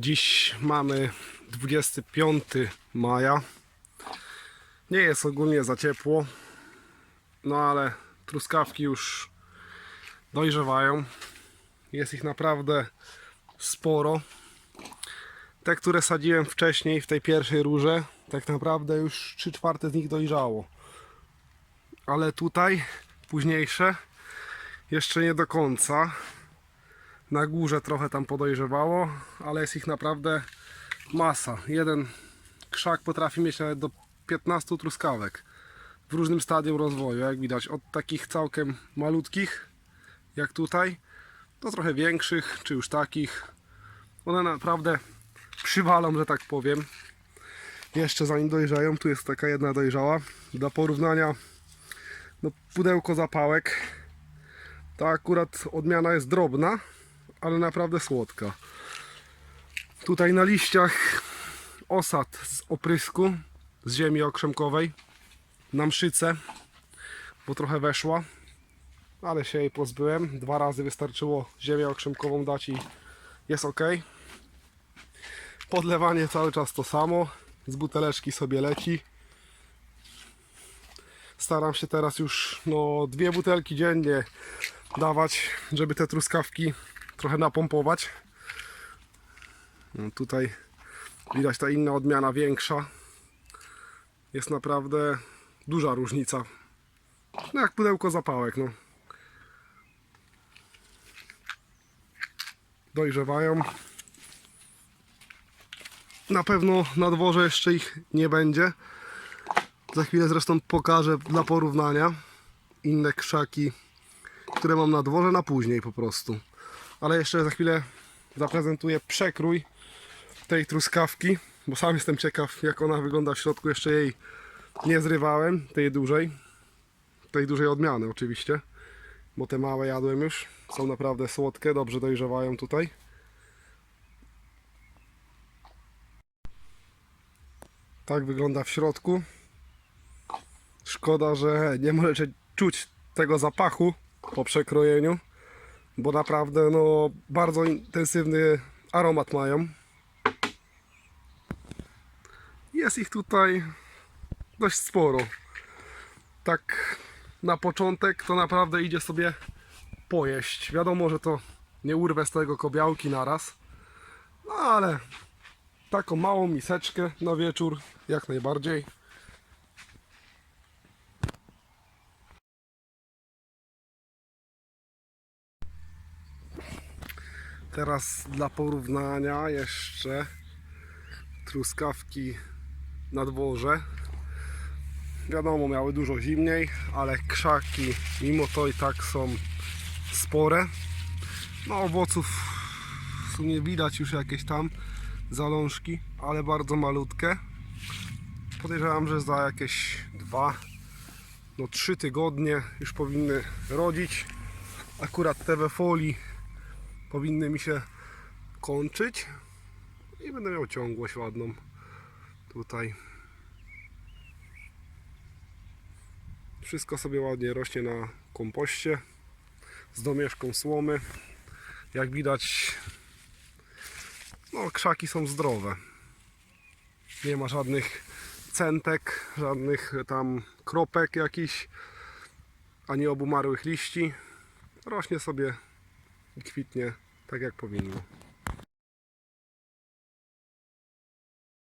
Dziś mamy 25 maja. Nie jest ogólnie za ciepło, no ale truskawki już dojrzewają. Jest ich naprawdę sporo. Te, które sadziłem wcześniej w tej pierwszej rurze, tak naprawdę już 3 czwarte z nich dojrzało. Ale tutaj późniejsze jeszcze nie do końca. Na górze trochę tam podojrzewało, ale jest ich naprawdę masa. Jeden krzak potrafi mieć nawet do 15 truskawek w różnym stadium rozwoju, jak widać. Od takich całkiem malutkich, jak tutaj, do trochę większych, czy już takich. One naprawdę przywalą, że tak powiem. Jeszcze zanim dojrzeją, tu jest taka jedna dojrzała. Dla porównania, no, pudełko zapałek. Ta akurat odmiana jest drobna, ale naprawdę słodka. Tutaj na liściach osad z oprysku z ziemi okrzemkowej na mszyce, bo trochę weszła, ale się jej pozbyłem. Dwa razy wystarczyło ziemię okrzemkową dać i jest ok. Podlewanie cały czas to samo, z buteleczki sobie leci. Staram się teraz już no, dwie butelki dziennie dawać, żeby te truskawki trochę napompować. No, tutaj widać ta inna odmiana większa. Jest naprawdę duża różnica. No jak pudełko zapałek, no. Dojrzewają. Na pewno na dworze jeszcze ich nie będzie. Za chwilę zresztą pokażę dla porównania inne krzaki, które mam na dworze na później po prostu. Ale jeszcze za chwilę zaprezentuję przekrój tej truskawki, bo sam jestem ciekaw jak ona wygląda w środku. Jeszcze jej nie zrywałem, tej dużej. Tej dużej odmiany oczywiście, bo te małe jadłem już. Są naprawdę słodkie, dobrze dojrzewają tutaj. Tak wygląda w środku. Szkoda, że nie możecie czuć tego zapachu po przekrojeniu, bo naprawdę no, bardzo intensywny aromat mają. Jest ich tutaj dość sporo. Tak na początek to naprawdę idzie sobie pojeść. Wiadomo, że to nie urwę z tego kobiałki naraz, no ale taką małą miseczkę na wieczór jak najbardziej. Teraz dla porównania jeszcze truskawki na dworze. Wiadomo, miały dużo zimniej, ale krzaki mimo to i tak są spore. No owoców w sumie widać już jakieś tam zalążki, ale bardzo malutkie. Podejrzewam, że za jakieś dwa, no trzy tygodnie już powinny rodzić. Akurat te we folii powinny mi się kończyć i będę miał ciągłość ładną tutaj. Wszystko sobie ładnie rośnie na kompoście z domieszką słomy. Jak widać, no krzaki są zdrowe. Nie ma żadnych centek, żadnych tam kropek jakichś, ani obumarłych liści. Rośnie sobie kwitnie tak jak powinno.